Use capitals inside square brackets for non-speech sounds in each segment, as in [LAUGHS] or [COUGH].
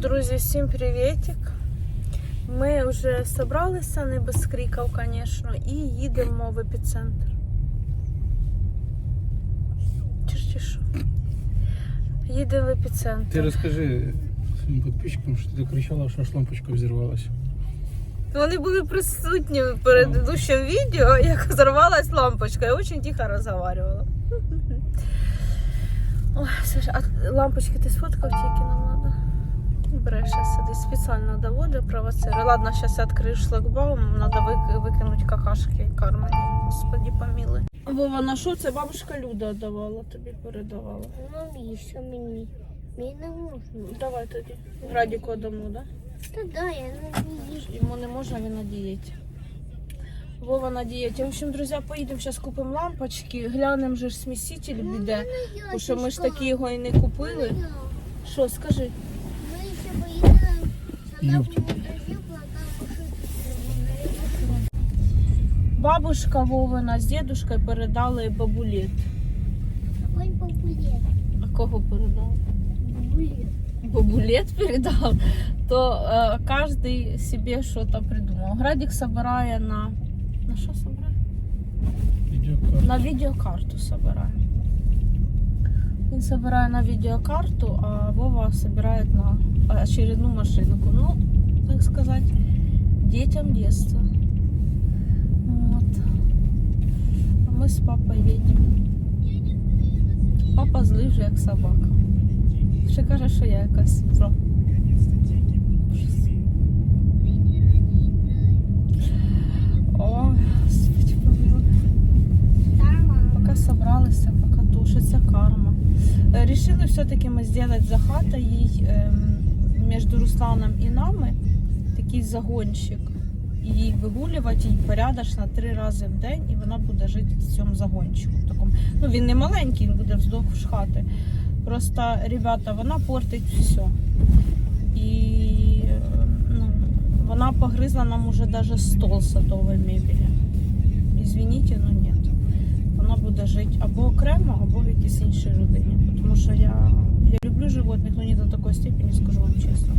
Друзі, всім привітик. Ми вже зібралися, не без криків, звісно, і їдемо в епіцентр. Ж? Їдемо в епіцентр. Ти розкажи своїм підписчикам, що ти кричала, що аж лампочка взірвалася. Вони були присутні в предыдущем відео, як взорвалась лампочка. Я дуже тихо розмовляла. Ой, Саша, а лампочки ти сфоткав, нам треба? Бреше сидить, спеціально доводить провоцирує. Ладно, зараз я відкрию шлагбаум, треба викинути какашки кармані. Господи, помилуй. Вова, на що це бабушка Люда давала, тобі передавала. Навіщо мені? Мені не можна. Давай тоді. Радіку дамо, так? Да? Та да, я не їжу. Йому не можна, він на дієті. Вова на дієті. В общем, друзі, поїдемо зараз купимо лампочки, глянемо же ж сміситель біде, бо що ми ж такі його і не купили. Що, скажи? Ми ще поїдемо на Юбки. Бабушка Вовина з дідушкою передали бабулет. Какой популет? А кого передав? Бабулет. Бабулет передав, то е, кожен собі щось придумав. Градик собирає на. На що собирає? Відеокарта. На відеокарту собирає. Він собирає на відеокарту, а Вова собирає на очередну машинку. Ну, так сказать, детям детства. Вот. А ми з папою їдемо. Папа злий вже як собака. Ще каже, що я якась зла. О, помилуй. Там Поки собралися, поки тушиться карма. Е, Рішили все-таки ми зробити за хатою їй ем, між Русланом і нами такий загончик. І їй вигулювати їй порядочно три рази в день, і вона буде жити в цьому загончику. Такому. Ну він не маленький, він буде вздовж хати. Просто, ребята, вона портить все. І ну, вона погризла нам уже даже стол садової мебелі. Извините, но нет вона буде жити або окремо, або в якійсь іншій родині. Тому що я, я люблю животних, але не до такої степені, скажу вам чесно.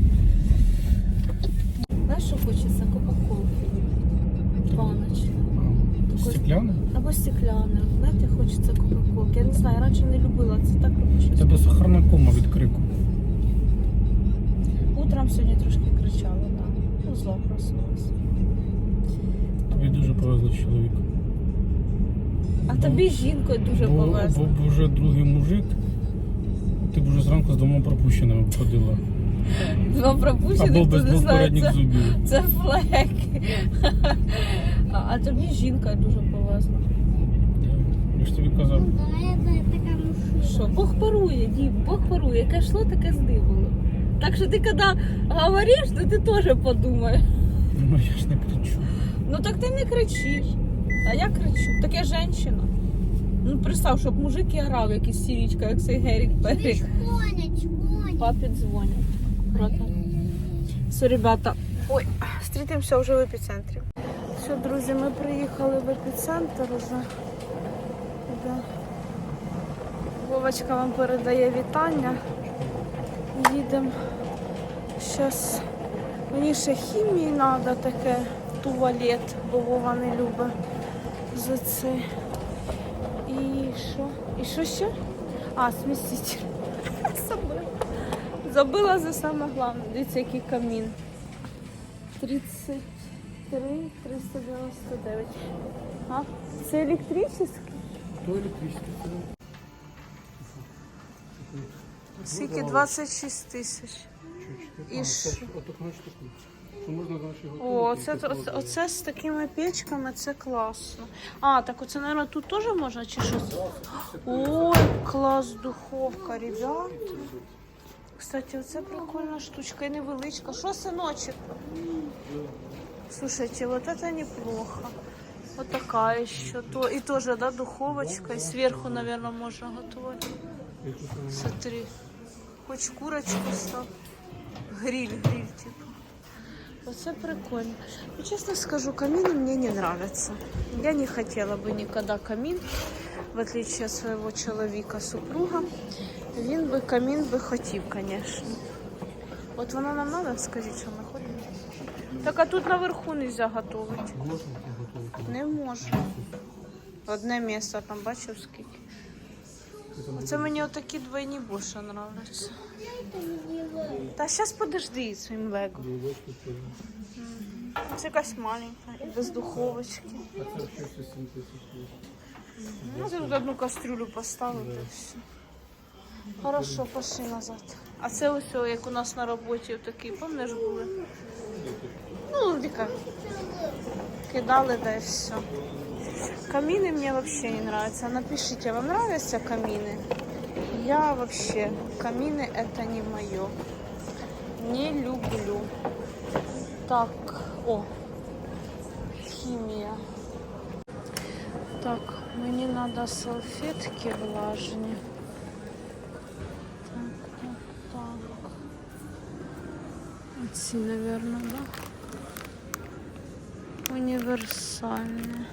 Знаєш, що хочеться? Кока-колки. Баночки. Стекляна? Або стекляне. Знаєте, хочеться кока-колки. Я не знаю, я раніше не любила це так люблю тебе сахарна кома від крику. Утром сьогодні трошки кричала, да. Ну, зла проснулася. Тобі дуже повезло з чоловіком. А тобі з жінкою дуже бо, повезло. бо, вже другий мужик, ти б вже зранку з домом пропущеними ходила. Два Або пропущених, без хто не знає, це, зубів. це флеки. [LAUGHS] А, а тобі з жінкою дуже повезло. Я ж тобі казав. Ну. Що, Бог парує, дім, Бог парує. Яке йшло, таке здивило. Так що ти коли говориш, то ти теж подумай. Ну я ж не кричу. Ну так ти не кричиш. А я кричу. Так я жінка. Ну представ, щоб мужик і грав якийсь сірічка, як цей Герік Перік. Папі дзвонять. Все, ребята. Ой, зустрітимося вже в епіцентрі. Все, друзі, ми приїхали в епіцентр уже. Да. Вовочка вам передає вітання. Їдемо. Зараз мені ще хімії треба таке, туалет, бо Вова не любить за це. І що? І що ще? А, сміситель. [LAUGHS] Забила. Забила за саме головне. Дивіться, який камін. 33 399. А? Це електричний? То електричний. Скільки 26 тисяч. І що? що? Отак штуку. Що можна наші О, це, оце, оце з такими печками, це класно. А, так оце, мабуть, тут теж можна чи що? Ой, клас, духовка, ребят. Кстати, оце прикольна штучка і невеличка. Що, синочек? Слушайте, вот это неплохо. Вот такая еще. То, и тоже, да, духовочка. И сверху, наверное, можно готовить. Смотри. Хоч курочку став. Гриль, гриль, типа. Оце прикольно. Ну, честно скажу, камины мне не нравятся. Я не хотела бы никогда камин, в отличие от своего человека, супруга. Він би камін би хотів, конечно. От вона нам надо, скажіть, що ми ходимо. Так а тут наверху не можна готувати. Можна готувати? Не можна. Одне місце там бачив скільки. Оце мені отакі двойні більше нравляться. Та зараз подожди своїм вегом. Це якась маленька, без духовочки. А це взагалі все 7 тисяч. Ну, тут одну кастрюлю поставити. Хорошо, пошли назад. А це ось, як у нас на роботі такі, пам'ятаєш, були? Ну, дика. Кидали, да и все. Камины мне вообще не нравятся. Напишите, вам нравятся камины? Я вообще, камины это не мое. Не люблю. Так, о, химия. Так, мені надо салфетки влажні. Так, так, так. Оці, наверное, да? Універсальні.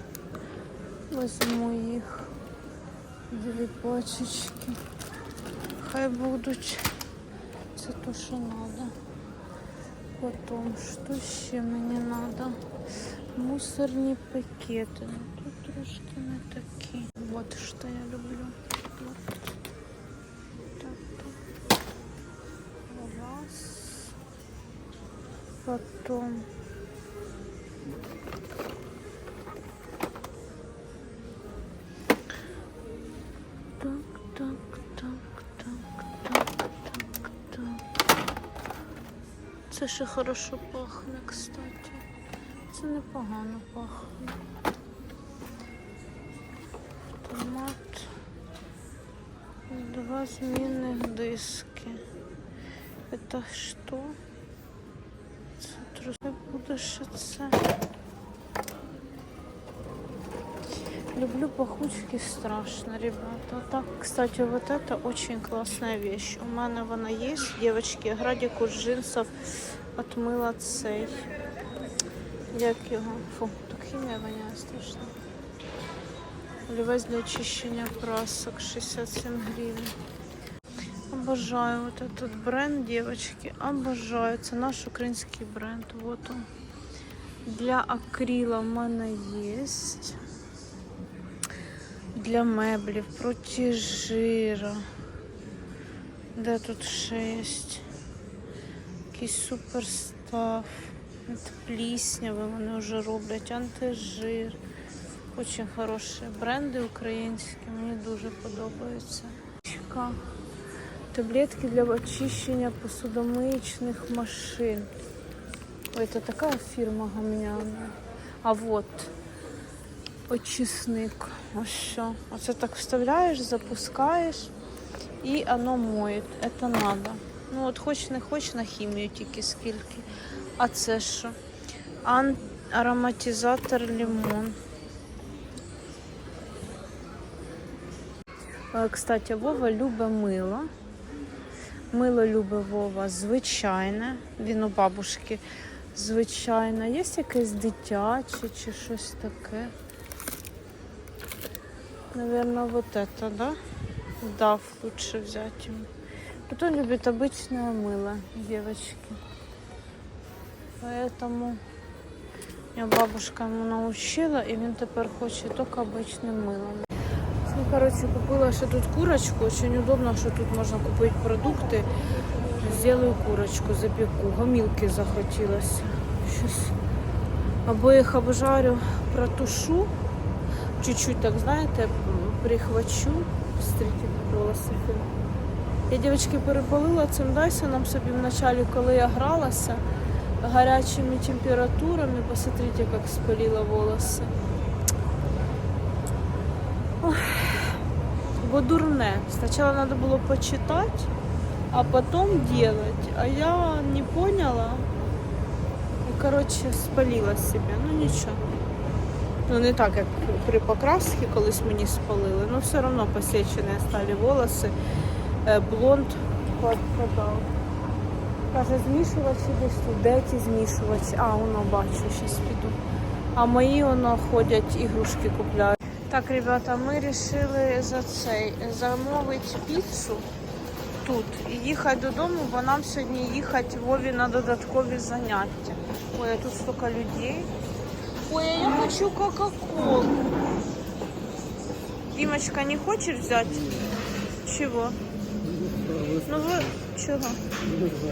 Возьму їх. Дві пачечки. Хай будуть. Це то, що надо. Потом, що ще мені надо? Мусорні пакети. Ну, тут трошки не такі. Вот що я люблю. Вот. Так, так. Раз. Потом. ще хорошо пахне, кстати. Це непогано пахне. Томат. Два змінних диски. Это що? Це трохи буде ще це. Люблю пахучки страшно, ребята. Так, кстати, вот это очень классная вещь. У мене вона є. Девочки, градіку з джинсов отмила цей. Як його? Фу, так хімія воняє страшно. Олівець для очищення прасок 67 гривень. Обожаю вот этот бренд, девочки. Обожаю. Це наш український бренд. Вот он. Для акрила в мене є. Для меблів, проти жира. Де тут ще є? Якийсь суперстав. От Плісняви вони вже роблять, антижир. Очень хороші бренди українські, мені дуже подобаються. Таблетки для очищення посудомиечных машин. Ой, это такая фирма гамняна. А вот очисник. Ось що. Оце так вставляєш, запускаєш і воно моє. Це надо. Ну от хоч не хоч на хімію тільки скільки. А це що? Ан... Ароматизатор лимон. Е, Кстати, Вова любить мило. Мило любить Вова звичайне. Він у бабушки звичайне. Є якесь дитяче чи щось таке. Наверное, вот это, да? Да, лучше взять ему. Кто любит обычное мыло, девочки. Поэтому меня бабушка ему научила, и він тепер хоче тільки обичним милом. Ну, короче, купила ще тут курочку. Очень удобно, що тут можна купити продукти. Сделаю курочку, запеку. Гомілки захотілося. Щас обоїх обжарю, протушу. Чуть-чуть, так знаєте, прихвачу. Смотрите, волоси. Я, дівчатки, перепалила цим Дайсоном собі в началі, коли я гралася гарячими температурами. Посмотрите, як спалила волоси. Ох, Бо дурне. Спочатку треба було почитати, а потім делать. А я не поняла. І, коротше, спалила себе. Ну нічого. Ну не так, як при покрасці колись мені спалили, але все одно посічені стали волоси. Е, Блонд подав. Каже, змішувачі десь тут, де ті змішувачі. А, воно бачу, зараз піду. А мої воно ходять, ігрушки купляють. Так, ребята, ми вирішили за цей замовити піцу. тут і їхати додому, бо нам сьогодні їхати Вові на додаткові заняття. Ой, а тут стільки людей. Ой, а я хочу Кока-Колу. Димочка, не хочешь взять? Чего? Ну вы чего?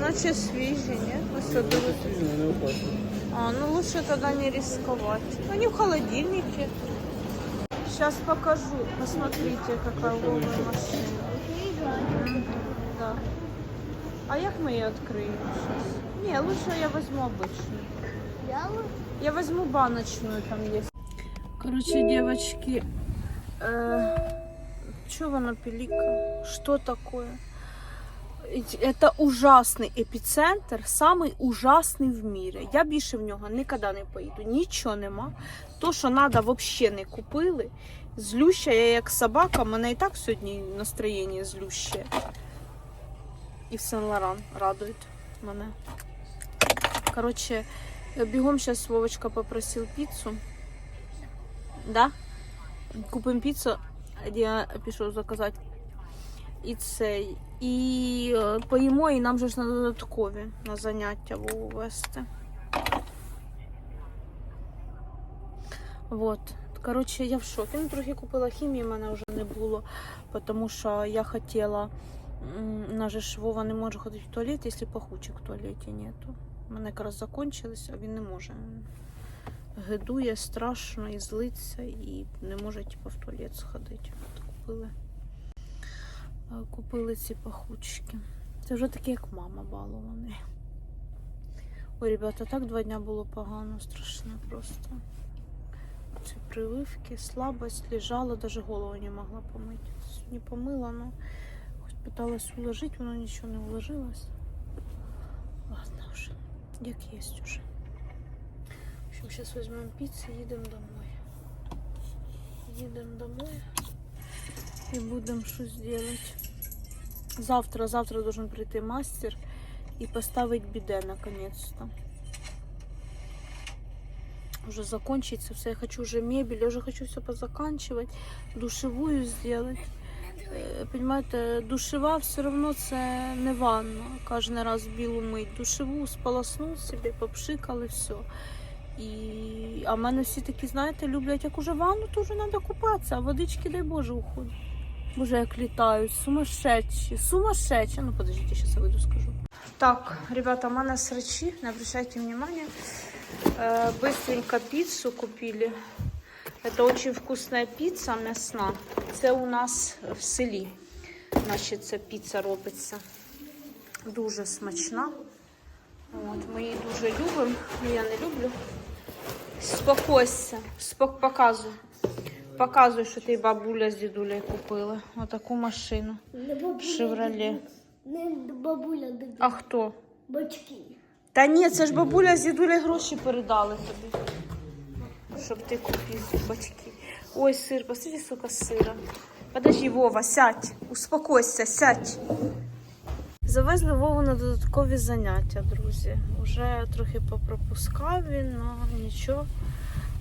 Наче свіжі, ні? Ось тут дивись. А, ну лучше тогда не рисковать. Они в холодильнике. Сейчас покажу. Посмотрите, какая новая машина. Мгм, Да. А як мы ее открыем сейчас? Не, лучше я возьму обычную. Я вот Я возьму баночную, там есть. Короче, девочки, э, что воно пилика? Что такое? Это ужасний епіцентр, самий ужасний в мірі. Я більше в нього ніколи не поїду. Нічого нема. То, що треба, взагалі не купили. Злюща я як собака, мене і так сьогодні настроєння злюще. І в Сен-Лоран радує мене. Коротше, бігом зараз Вовочка попросив піцу. Да? Купимо піцу, я пішов заказати. І цей. І е, поїмо, і нам же ж на додаткові на заняття Вову вести. Вот. Коротше, я в шокі. Ну, трохи купила хімії, в мене вже не було, тому що я хотіла. У же Вова не може ходити в туалет, якщо пахучок в туалеті нету. У мене якраз закончились, а він не може. Гидує страшно і злиться, і не може типу, в туалет сходити. От купили. Купили ці пахучки. Це вже такі, як мама балований. Ой, ребята, так два дня було погано, страшно просто. Ці прививки, слабость, лежала, даже голову не могла помити. Не помила, но хоч питалась уложити, воно нічого не уложилось. Ладно вже, як є уже. В общем, сейчас возьмем пиццу и едем домой. Едем домой и будем что сделать. Завтра, завтра должен прийти мастер и поставить биде наконец-то. Уже закончится все. Я хочу уже мебель, я уже хочу все позаканчивать. Душевую сделать. Е, Понимаєте, душева все одно це не ванна. Кожен раз білу мить. Душеву сполоснув собі, попшикали, все. І... А в мене всі такі, знаєте, люблять, як уже ванну, то вже треба купатися, а водички, дай Боже, уходять. Боже, як літають, сумасшедші, сумасшедші. Ну, подождите, сейчас я выйду скажу. Так, ребята, у мене срачи, не обращайте внимания. Э, быстренько пиццу купили. Это очень вкусная піца м'ясна. Це у нас в селі. Значить, це піца робиться. Дуже смачна. От, ми її дуже любимо. Ну, Я не люблю. Спокойся. Спок... Показуй. Показуй, що ти бабуля з дідулею купили. Отаку машину. Шевроле. Не бабуля, А хто? батьки. Та ні, це ж бабуля з дідулею гроші передали тобі. Щоб ти купив батьки. Ой, сир, посмотри, сука, сира. Подожди, Вова, сядь. Успокойся, сядь. Завезли Вову на додаткові заняття, друзі. Уже трохи попропускав він, але нічого.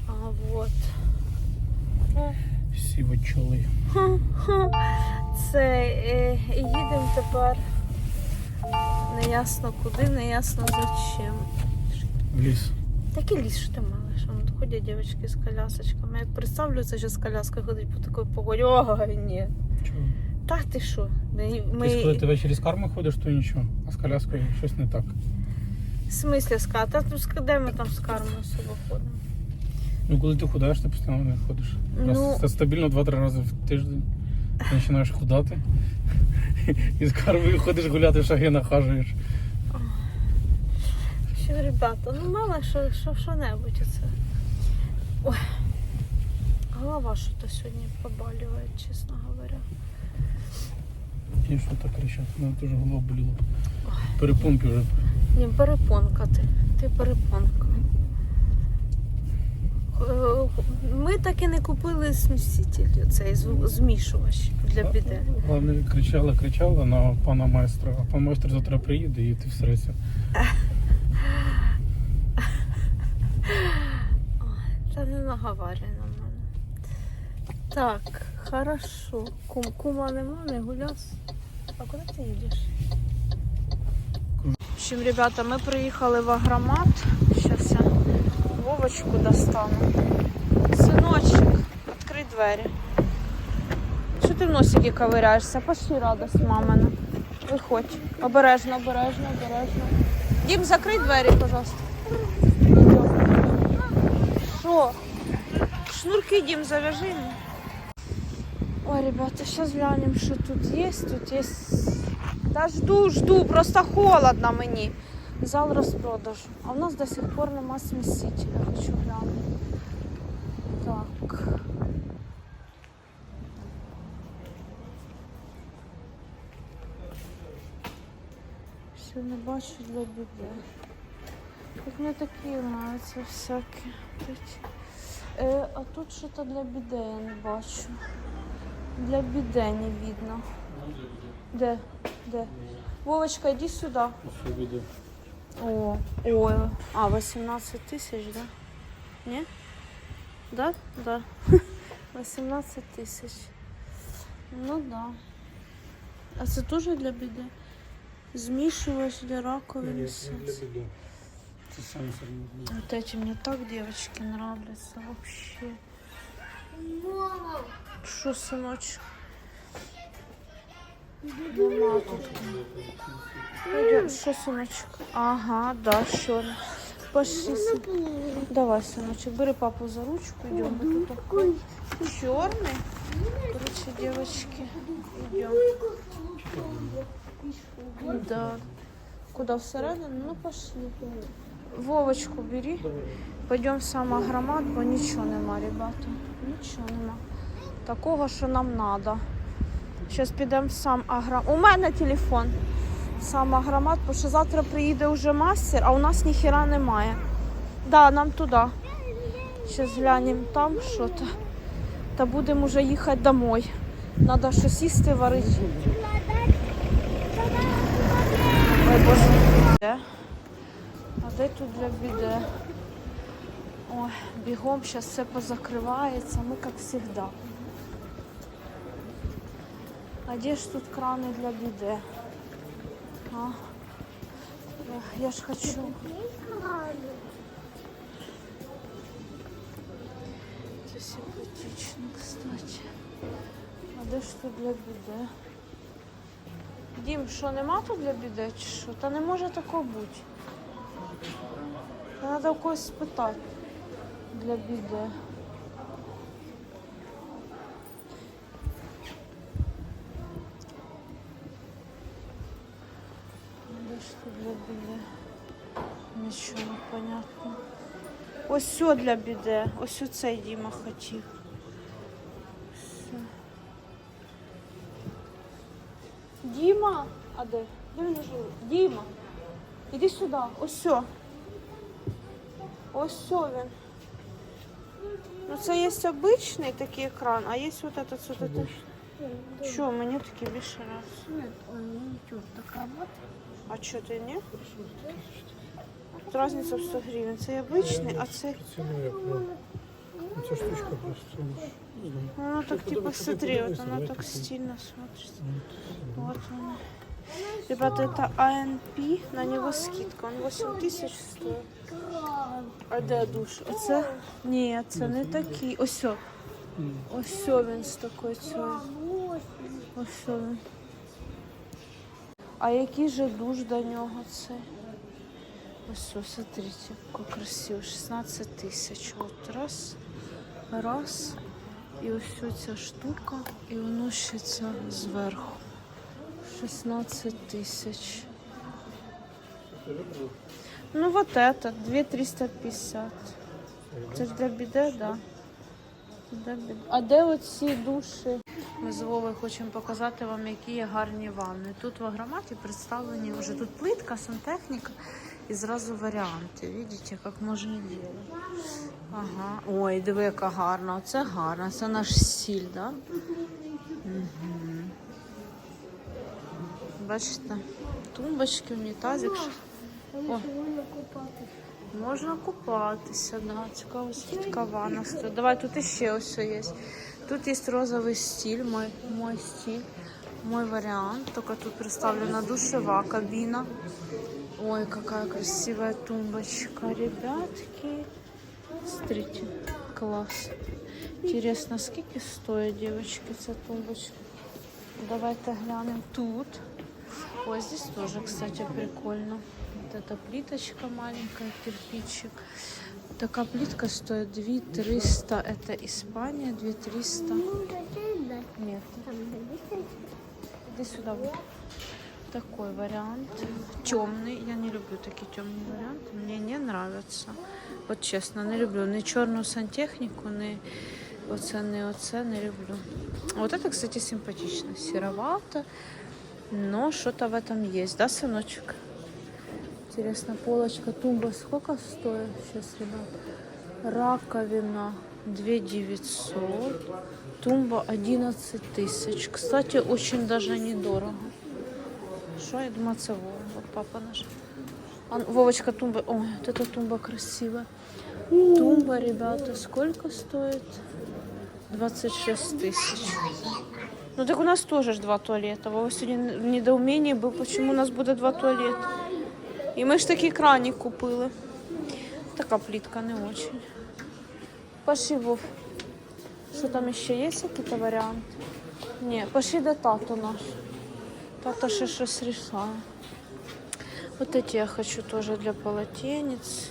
А, вот. Сіво чоли. Це е, і їдемо тепер неясно куди, неясно за чим. В ліс. Такий ліс, що ти малиш. Вон ходять дівчатки з колясочками. Як представлю, це ще з коляскою ходить по такій погоді. Ой, ні. Чого? Так ти що? Ми... Тобто, коли ти ввечері з карми ходиш, то нічого. А з коляскою щось не так. В смислі? Та де ми там з кармою особо ходимо? Ну, коли ти худаєш, ти постійно не ходиш. Раз Ну- стабільно 2-3 рази в тиждень. Ти починаєш худати. [LAUGHS] І з кармою ходиш гуляти, шаги нахажуєш. Що, ребята, ну мало що, що, що-небудь оце. Ой. Голова що-то сьогодні побалює, чесно говоря. І що так кричати? У мене теж голова боліла. Перепонки вже. Ні, перепонка ти. Ти перепонка. Ми так і не купили сміситель, цей змішувач для біде. Головне, кричала, кричала на пана майстра, а пан майстер завтра приїде і ти всередся. Та не наговарюй на мене. Так, хорошо. Кум, кума нема, не гуляс. А куди ти їдеш? В общем, ребята, ми приїхали в агромат. Вовочку достану. Синочок, відкрий двері. Що ти в носики ковиряєшся? Пошли радость мамина. Виходь. Обережно, обережно, обережно. Дім, закрий двері, пожалуйста. Що? Шнурки, Дім, завяжи мені. Ой, ребята, сейчас глянем, что тут есть. Тут есть... Да жду, жду, просто холодно мені. Зал розпродажу. А у нас до сих пор нема смесителя. Хочу глянути. Так. Ще не бачу для біди. Тут не такі маються всякі. Е, а тут щось для біде я не бачу. Для біде не видно. Де? Де? Вовочка, иди сюда. Що буде? О, ой. А, 18 тысяч, да? Не? Да? Да. [LAUGHS] 18 тысяч. Ну да. А це теж для біди? Змішувач для раковины. сердца. Це саме серйозно. Вот эти мне так, девочки, нравятся вообще. Мама, Что, сыночек? Нема тут. Пойдем, что, сыночек? Ага, да, черный. Пошли. сын. Давай, сыночек, бери папу за ручку, идем. Мы тут такой черный. Короче, девочки, идем. Да. Куда всередину? Ну пошли. Вовочку бери. Пойдемо в сам агромат, бо нічого нема, ребята. Нічого нема. Такого, що нам треба. Зараз підемо в сам агромат. У мене телефон. Сам агромат, бо що завтра приїде вже мастер, а у нас ніхіра немає. Да, нам туди. Зараз глянемо там що-то. Та будемо вже їхати домой. Треба щось їсти варити. Ой, Боже. А де тут для біде? Ой, бігом зараз все позакривається, ми як завжди. А де ж тут крани для біде? А? Я, ж хочу. Це симпатично, кстати. А де ж тут для біде? Дім, що нема тут для біде чи що? Та не може такого бути. Треба у когось спитати для біде. Ж для біде? Нічого не понятно. Ось все для біде. Ось оцей Діма хотів. Все. Діма! А де? Де він живе? Діма! Іди сюди, ось все. Ось все він. Ну це є обичний такий екран, а є вот этот, вот этот. Що, мені такі більше раз. Нет, он не идет такая вот. А що ти ні? Тут Разниця в 100 гривень. Це обичний, а це. Ціну ну, штучка просто. Воно так типу смотри, вот подивись, оно давай так стильно смотрится. Вот он. Ребята, это АНП, на него скидка. Он 8 тисяч стоїть. А де душ? Оце? Ні, це не такий. Ось. о. Ось він з такою цією. Ось він. А який же душ до нього цей? Ось, смотрите, как красиво. 16 тисяч. От раз, раз. І ось ця штука, і воно ще це зверху. 16 тисяч. Ну вот это, 2350. Це ж для біде, да. А де оці душі? Ми з Вовою хочемо показати вам, які є гарні ванни. Тут в агроматі представлені вже тут плитка, сантехніка і зразу варіанти. Видите, як можна робити. Ага. Ой, диви, яка гарна. Оце гарна. Це наш стиль, да? Угу. Бачите? Тумбочки, унітазик. О. Можна купатися, да. Цікаво, скільки стоїть. Давай тут іще ось є. Тут є розовий стиль, мой, мой стиль. Мой вариант. Только тут представлена душевая кабина. Ой, какая красивая тумбочка, ребятки. Смотрите, класс. Интересно, сколько стоит, девочки, эта тумбочка? Давайте глянем тут. Ой, здесь тоже, кстати, прикольно. Вот эта плиточка маленькая, кирпичик. Такая плитка стоит 2 300. Это Испания, 2 300. Ну, зачем Нет, Там дивіться. иди сюда. Такой вариант. Темный. Я не люблю такие темные варианты. Мне не нравятся. Вот честно, не люблю ни черную сантехнику, ни оце, ни оце не люблю. Вот это, кстати, симпатично. Серовато, но что-то в этом есть, да, сыночек? Интересно, полочка, тумба сколько стоит сейчас, ребят? Раковина 2 900, тумба 11 тысяч. Кстати, очень даже недорого. Что я думаю, вот папа наш. А, Вовочка, тумба. Ой, вот эта тумба красивая. Тумба, ребята, сколько стоит? 26 тысяч. Ну так у нас тоже ж два туалета. Вова сегодня в недоумении был, почему у нас буде два туалета. І ми ж такий краник купили. Така плитка не очень. Пошли, Вов. Що там ще є якісь варіанти? Ні, пошли до тато наш. Тато ще щось рішає. Вот эти я хочу тоже для полотенец.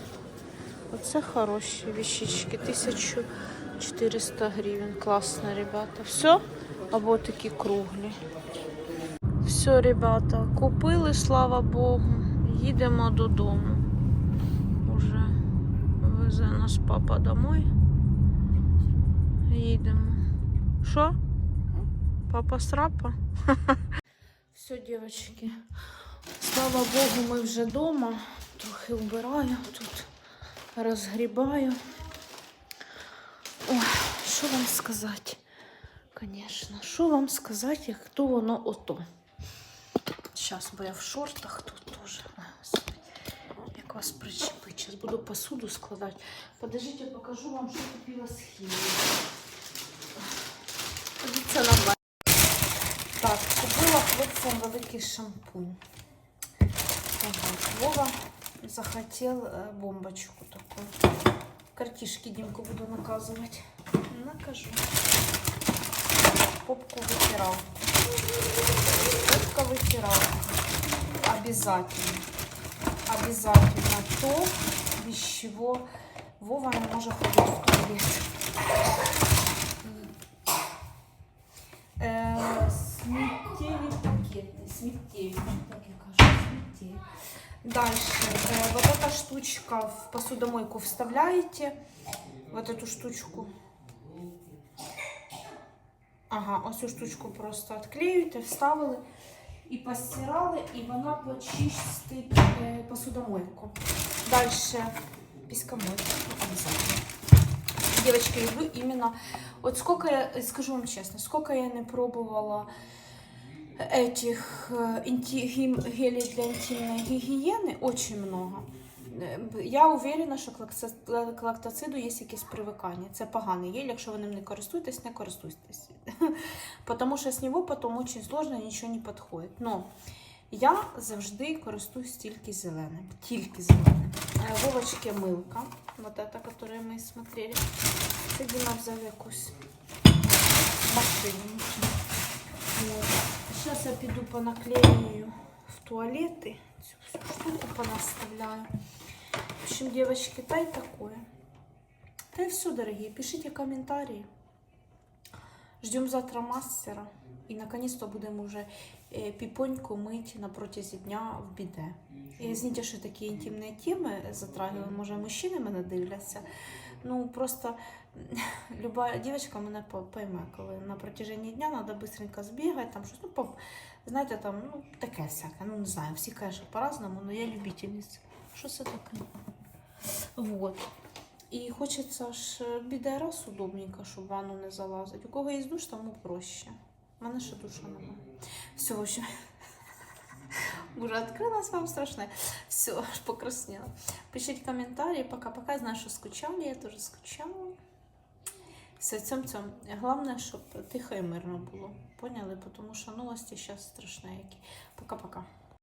Оце хороші вещички. 1400 гривен. Классно, ребята. Все? Або такі круглі. Все, ребята, купили, слава Богу. Їдемо додому. Уже везе нас папа домой. Їдемо. Що? Папа срапа? [LAUGHS] Все, девочки. Слава Богу, ми вже вдома. Трохи вбираю тут, розгрібаю. Ой, що вам сказати? Звісно, що вам сказати, як то воно ото. Зараз, бо я в шортах тут теж. Ой, Господи, Як вас причепить. Зараз буду посуду складати. Подождіть, я покажу вам, що купила з хімії. Подивіться на мене. Так, купила хлопцям великий шампунь. Ага, Вова захотел э, бомбочку такую. Картишки Димку буду наказывать. Накажу. Попку вытирал. Попка вытирал. Обязательно. Обязательно то, без чего Вова не может ходить в туалет. Э, Сміттєві пакети. Сміттєві, так я кажу, сміттєві. Дальше. Э, вот эта штучка в посудомойку вставляете. Вот эту штучку. Ага, ось цю штучку просто відклеюєте, вставили і постирали, і вона почистить е, посудомойку. Дальше піскомойка. Ну, обязательно. Девочки, люблю именно... Вот сколько я, скажу вам честно, сколько я не пробовала этих э, инти- гим- гелей для интимной гигиены, очень много. Е, Я уверена, що к лактоциду є якесь привикання. Це поганий гель, якщо ви ним не користуєтесь, не користуйтесь. [LAUGHS] Тому що з нього потім дуже сложно, нічого не підходить. Но я завжди користуюсь тільки зеленим. Тільки зеленим. Е, Вовочки милка. Вот эта, которую мы смотрели. Це Діма взяв якусь машину. Зараз я піду понаклею в туалети. Всю штуку понаставляю. В общем, девочки, та и такое. Да и все, дорогие. Пишите комментарии. Ждем завтра мастера. І наконец-то будемо уже е, піпоньку мити на протязі дня в біде. І извините, що такі інтимні теми затрагиваю. Може, мужчини мене дивляться. Ну, просто [LAUGHS] люба дівчинка мене по- пойме, коли на протяженні дня треба быстренько збігати, там щось, ну, знаєте, там, ну, таке всяке, ну, не знаю, всі кажуть по-разному, але я любительниця. Що це таке? Вот. І хочеться ж е, біде удобненько, щоб ванну не залазить. У кого є душ, тому проще. У мене ще душа немає. Все, в общем. [LAUGHS] Уже открылась вам страшно. Все, аж покраснела. Пишите комментарии. Пока-пока. Знаю, что скучали. Я тоже скучала. Все цьом цьом. Головне, щоб тихо і мирно було. Поняли? Тому що новості зараз страшні які. Пока-пока.